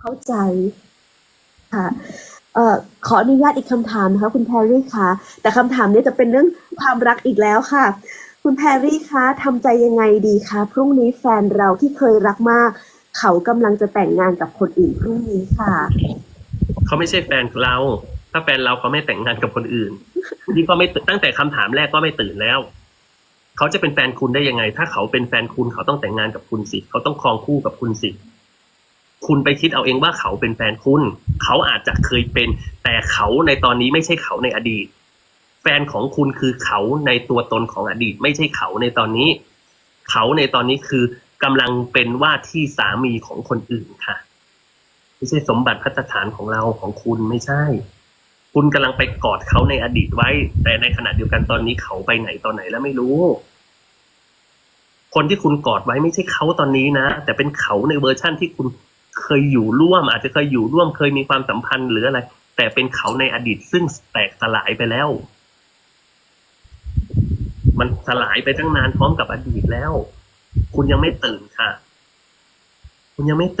เข้าใจค่ะเอ่อขออนุญาตอีกคำถามนะคะคุณแพรรี่คะแต่คำถามนี้จะเป็นเรื่องความรักอีกแล้วค่ะ คุณแพรรี่คะทำใจยังไงดีคะพรุ่งนี้แฟนเราที่เคยรักมาก เขากำลังจะแต่งงานกับคนอื่นพรุ่งนี้ค่ะเขาไม่ใช่แฟนเรา ถ้าแฟนเราเขาไม่แต่งงานกับคนอื่นนี่ก็ไม่ตั้งแต่คำถามแรกก็ไม่ตื่นแล้วเขาจะเป็นแฟนคุณได้ยังไง ถ้าเขาเป็นแฟนคุณเขาต้องแต่งงานกับคุณสิเขาต้องครองคู่กับคุณสิ คุณไปคิดเอาเองว่าเขาเป็นแฟนคุณ เขาอาจจะเคยเป็น แต่เขาในตอนนี้ไม่ใช่เขาในอดีต แฟนของคุณคือเขาในตัวตนของอดีต ไม่ใช่เขาในตอนนี้ เขาในตอนนี้คือกำลังเป็นว่าที่สามีของคนอื่นค่ะ ไม่ใช่สมบัติพัฒฐานของเราของคุณไม่ใช่ คุณกำลังไปกอดเขาในอดีตไว้ แต่ในขณะเดียวกันตอนนี้เขาไปไหนตอนไหนแล้วไม่รู้ คนที่คุณกอดไว้ไม่ใช่เขาตอนนี้นะ แต่เป็นเขาในเวอร์ชั่นที่คุณ เคยอยู่ร่วม อาจจะเคยอยู่ร่วมเคยมีความสัมพันธ์หรืออะไร แต่เป็นเขาในอดีตซึ่งแตกสลายไปแล้ว มันสลายไปตั้งนานพร้อมกับอดีตแล้ว คุณยังไม่ตื่นค่ะ คุณยังไม่ตื่น